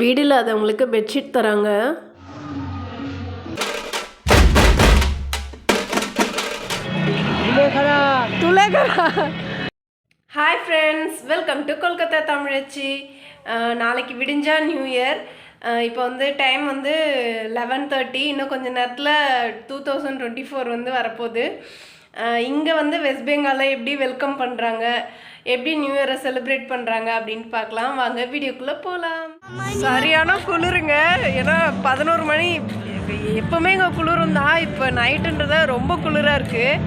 வீடு இல்லாதவங்களுக்கு பெட்ஷீட் தராங்க. Hi friends welcome to Kolkata தமிழச்சி நாளைக்கு விடிஞ்சா நியூ இயர் இப்போ வந்து டைம் வந்து லெவன் தேர்ட்டி இன்னும் கொஞ்ச நேரத்தில் டூ தௌசண்ட் டுவெண்ட்டி ஃபோர் வந்து வரப்போகுது. இங்கே வந்து வெஸ்ட் பெங்காலில் எப்படி வெல்கம் பண்ணுறாங்க எப்படி நியூ இயரை செலிப்ரேட் பண்ணுறாங்க அப்படின்னு பார்க்கலாம். வாங்க வீடியோக்குள்ளே போகலாம் சரியான குளிருங்க. ஏன்னா பதினோரு மணி எப்போவுமே இங்கே குளிரும் தான். இப்போ நைட்டுன்றத ரொம்ப குளிராக இருக்குது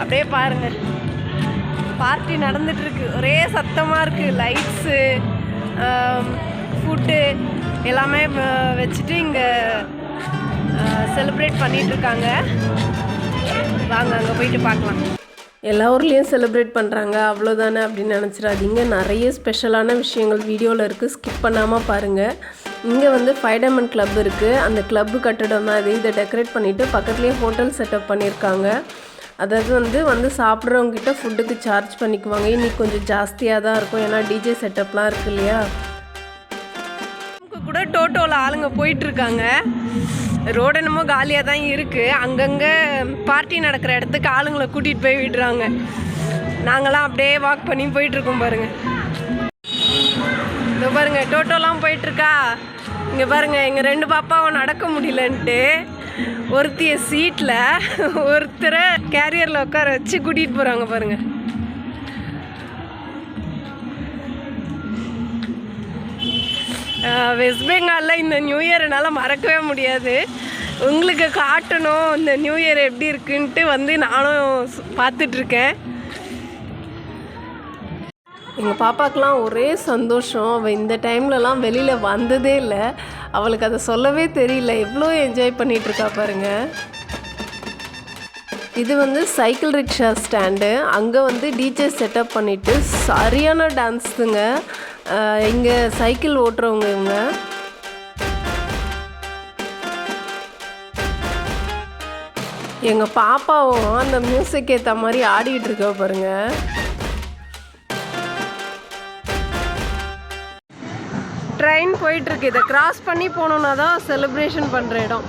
அப்படியே பாருங்கள் பார்ட்டி நடந்துகிட்ருக்கு ஒரே சத்தமாக இருக்குது லைட்ஸு ஃபுட்டு எல்லாமே வச்சுட்டு இங்கே செலிப்ரேட் பண்ணிகிட்ருக்காங்க வாங்க அங்கே போயிட்டு பார்க்கலாம். எல்லா ஊர்லேயும் செலிப்ரேட் பண்ணுறாங்க அவ்வளோதானே அப்படின்னு நினச்சிடாதீங்க. நிறைய ஸ்பெஷலான விஷயங்கள் வீடியோவில் இருக்குது ஸ்கிப் பண்ணாமல் பாருங்கள் இங்கே வந்து ஃபைவ் டைமண்ட் கிளப் இருக்குது அந்த கிளப்பு கட்டடம் தான் இது. இதை டெக்கரேட் பண்ணிவிட்டு பக்கத்துலேயே ஹோட்டல் செட்டப் பண்ணியிருக்காங்க. அதாவது வந்து வந்து சாப்பிட்றவங்க கிட்ட ஃபுட்டுக்கு சார்ஜ் பண்ணிக்குவாங்க. இன்றைக்கி கொஞ்சம் ஜாஸ்தியாக தான் இருக்கும். ஏன்னா டிஜே செட்டப்லாம் இருக்கு இல்லையா? கூட டோட்டோவில் ஆளுங்க போயிட்டு இருக்காங்க. ரோடு என்னமோ காலியாக தான் இருக்குது அங்கங்கே பார்ட்டி நடக்கிற இடத்துக்கு ஆளுங்களை கூட்டிகிட்டு போய் விடுறாங்க. நாங்களாம் அப்படியே வாக் பண்ணி போயிட்டுருக்கோம் பாருங்கள் இதோ பாருங்கள் டோட்டோலாம் போயிட்டுருக்கா. இங்கே பாருங்கள் எங்கள் ரெண்டு பாப்பாவும் நடக்க முடியலன்ட்டு ஒருத்திய சீட்டில் ஒருத்தரை கேரியரில் உட்கார வச்சு கூட்டிகிட்டு போகிறாங்க பாருங்கள் வெஸ்ட் பெங்காலில் இந்த நியூ இயர் என்னால் மறக்கவே முடியாது. உங்களுக்கு காட்டணும் இந்த நியூ இயர் எப்படி இருக்குன்ட்டு வந்து நானும் பார்த்துட்ருக்கேன். எங்கள் பாப்பாக்கெலாம் ஒரே சந்தோஷம். அவள் இந்த டைம்லலாம் வெளியில் வந்ததே இல்லை. அவளுக்கு அதை சொல்லவே தெரியல. எவ்வளோ என்ஜாய் பண்ணிகிட்ருக்கா இருக்கா இது வந்து சைக்கிள் ரிக்ஷா ஸ்டாண்டு அங்கே வந்து டிஜே செட்டப் பண்ணிவிட்டு சரியான டான்ஸுங்க இங்கே சைக்கிள் ஓட்டுறவங்க இவங்க. எங்கள் பாப்பாவும் அந்த மியூசிக் ஏற்ற மாதிரி ஆடிக்கிட்டு இருக்க பாருங்க. ட்ரெயின் போயிட்டுருக்கு. இதை கிராஸ் பண்ணி போனோன்னா தான் செலிப்ரேஷன் பண்ணுற இடம்.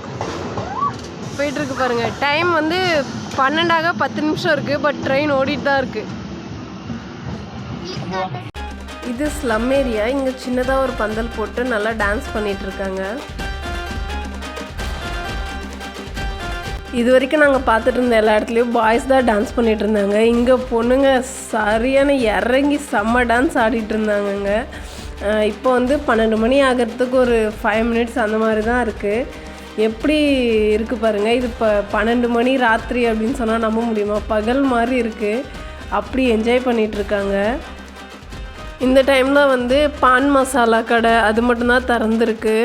போயிட்டுருக்கு பாருங்க. டைம் வந்து பன்னெண்டாக பத்து நிமிஷம் இருக்குது பட் ட்ரெயின் ஓடிட்டு தான் இருக்குது இது ஸ்லம் ஏரியா இங்கே சின்னதாக ஒரு பந்தல் போட்டு நல்லா டான்ஸ் பண்ணிட்டு இருக்காங்க இது வரைக்கும் நாங்கள் பார்த்துட்டு இருந்த எல்லா இடத்துலையும் பாய்ஸ் தான் டான்ஸ் பண்ணிட்டு இருந்தாங்க. இங்கே பொண்ணுங்க சரியான இறங்கி செம்ம டான்ஸ் ஆடிட்டு இருந்தாங்கங்க. இப்போ வந்து பன்னெண்டு மணி ஆகிறதுக்கு ஒரு ஃபைவ் மினிட்ஸ் அந்த மாதிரி தான் இருக்குது எப்படி இருக்குது பாருங்கள் இது இப்போ பன்னெண்டு மணி ராத்திரி அப்படின்னு சொன்னால் நம்ப முடியுமா? பகல் மாதிரி இருக்குது அப்படி என்ஜாய் பண்ணிகிட்ருக்காங்க இருக்காங்க. இந்த டைமில் வந்து பான் மசாலா கடை அது மட்டும்தான் திறந்துருக்கு.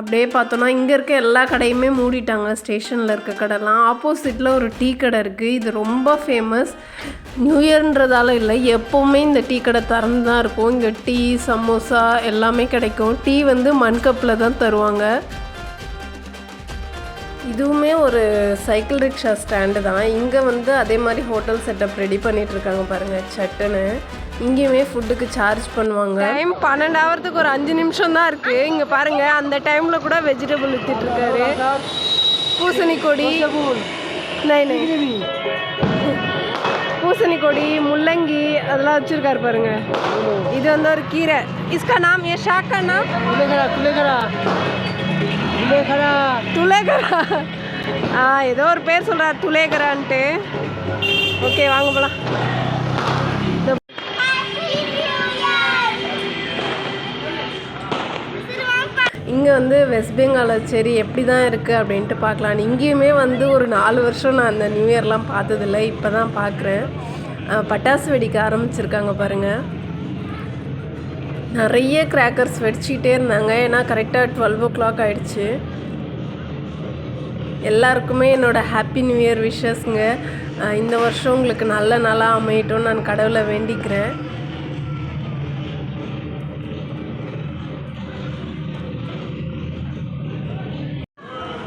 அப்படியே பார்த்தோன்னா இங்கே இருக்க எல்லா கடையுமே மூடிட்டாங்க. ஸ்டேஷனில் இருக்க கடைலாம். ஆப்போசிட்டில் ஒரு டீ கடை இருக்குது இது ரொம்ப ஃபேமஸ் நியூ இயர்ன்றதால இல்லை எப்போவுமே இந்த டீ கடை திறந்து தான் இருக்கும். இங்கே டீ சமோசா எல்லாமே கிடைக்கும். டீ வந்து மண் கப்பில் தான் தருவாங்க. இதுவுமே ஒரு சைக்கிள் ரிக்ஷா ஸ்டாண்டு தான். இங்கே வந்து அதே மாதிரி ஹோட்டல் செட்டப் ரெடி பண்ணிட்டு இருக்காங்க பாருங்க சட்டுன்னு. இங்கேயுமே ஃபுட்டுக்கு சார்ஜ் பண்ணுவாங்க. டைம் பன்னெண்டு ஆகிறதுக்கு ஒரு அஞ்சு நிமிஷம் தான் இருக்கு. இங்கே பாருங்க அந்த டைம்ல கூட வெஜிடபிள் வித்துட்டு இருக்காரு பூசணி கொடி. நை நை. பூசணி கொடி முள்ளங்கி அதெல்லாம் வச்சிருக்காரு பாருங்க. இது வந்து ஒரு கீரை. இஸ்கா நாம் ஏ ஷாக்கா நாம் துலேகரா ஆ ஏதோ ஒரு பேர் சொல்கிறார் துலேகரான்ட்டு ஓகே வாங்க போகலாம் இங்கே வந்து வெஸ்ட் பெங்காலில் சரி எப்படி தான் இருக்குது அப்படின்ட்டு பார்க்கலாம். இங்கேயுமே வந்து ஒரு நாலு வருஷம் நான் அந்த நியூ இயர்லாம் பார்த்ததில்ல இப்போ தான் பார்க்குறேன் பட்டாசு வெடிக்க ஆரம்பிச்சிருக்காங்க பாருங்கள் நிறைய கிராக்கர்ஸ் வெடிச்சிக்கிட்டே இருந்தாங்க. ஏன்னா கரெக்டாக டுவெல் ஓ கிளாக் ஆகிடுச்சு எல்லாருக்குமே என்னோடய ஹாப்பி நியூ இயர் விஷஸ்ங்க இந்த வருஷம் உங்களுக்கு நல்ல நாளாக அமையட்டும் நான் கடவுளை வேண்டிக்கிறேன்.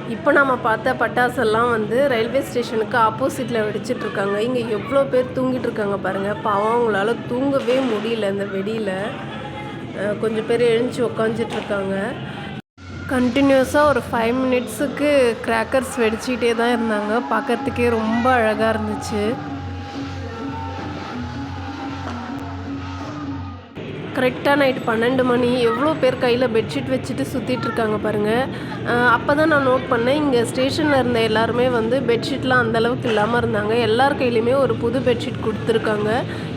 இப்போ நம்ம பார்த்த பட்டாசெல்லாம் வந்து ரயில்வே ஸ்டேஷனுக்கு ஆப்போசிட்டில் வெடிச்சிட்டு இருக்காங்க இங்கே எவ்வளோ பேர் தூங்கிட்டு இருக்காங்க பாருங்கள் பாவம் அவங்களால தூங்கவே முடியல இந்த வெடியில். அஹ் கொஞ்சம் பேர் எழுந்துச்சி உக்காந்துட்டு இருக்காங்க கண்டினியூஸாக ஒரு ஃபைவ் மினிட்ஸுக்கு கிராக்கர்ஸ் வெடிச்சிக்கிட்டே தான் இருந்தாங்க. பார்க்கறதுக்கே ரொம்ப அழகாக இருந்துச்சு. கரெக்டாக நைட் பன்னெண்டு மணி. எவ்வளோ பேர் கையில் பெட்ஷீட் வச்சுட்டு சுற்றிட்டு இருக்காங்க பாருங்கள் அப்போ தான் நான் நோட் பண்ணேன். இங்கே ஸ்டேஷனில் இருந்த எல்லாருமே வந்து பெட்ஷீட்லாம் அந்த அளவுக்கு இல்லாமல் இருந்தாங்க. எல்லார் கையிலையுமே ஒரு புது பெட்ஷீட் கொடுத்துருக்காங்க.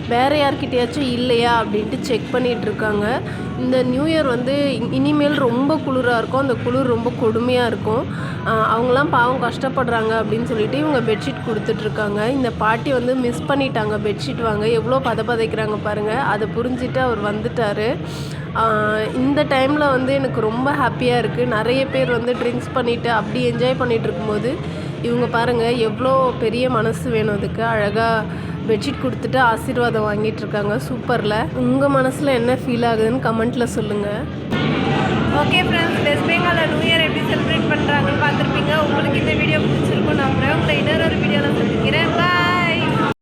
வேறு யார்கிட்டயாச்சும் இல்லையா அப்படின்ட்டு செக் பண்ணிகிட்டு இருக்காங்க இந்த நியூ இயர் வந்து இ- இனிமேல் ரொம்ப குளிராக இருக்கும். அந்த குளிர் ரொம்ப கொடுமையாக இருக்கும். அவங்களாம் பாவம் கஷ்டப்படுறாங்க அப்படின்னு சொல்லிட்டு இவங்க பெட்ஷீட் கொடுத்துட்ருக்காங்க இந்த பாட்டி வந்து மிஸ் பண்ணிட்டாங்க. பெட்ஷீட் வாங்க. எவ்வளோ பத பதைக்கிறாங்க பாருங்கள் அதை புரிஞ்சுட்டு அவர் வந்துட்டார். இந்த டைமில் வந்து எனக்கு ரொம்ப ஹாப்பியாக இருக்குது நிறைய பேர் வந்து ட்ரிங்க்ஸ் பண்ணிவிட்டு அப்படி என்ஜாய் பண்ணிகிட்டு இருக்கும்போது இவங்க பாருங்கள் எவ்வளோ பெரிய மனசு வேணும் அதுக்கு. அழகாக பெட்ஷீட் கொடுத்துட்டு ஆசீர்வாதம் வாங்கிட்டு இருக்காங்க சூப்பரில். உங்கள் மனசில் என்ன ஃபீல் ஆகுதுன்னு கமெண்ட்டில் சொல்லுங்கள் ஓகே ஃப்ரெண்ட்ஸ் வெஸ்ட் பெங்காலில் நியூ இயர் எப்படி செலிப்ரேட் பண்ணுறாங்கன்னு பார்த்துருப்பீங்க. உங்களுக்கு இந்த வீடியோ பிடிச்சிருக்கோம் நான் உங்களை இன்னொரு வீடியோவில் சந்திக்கிறேன். பாய்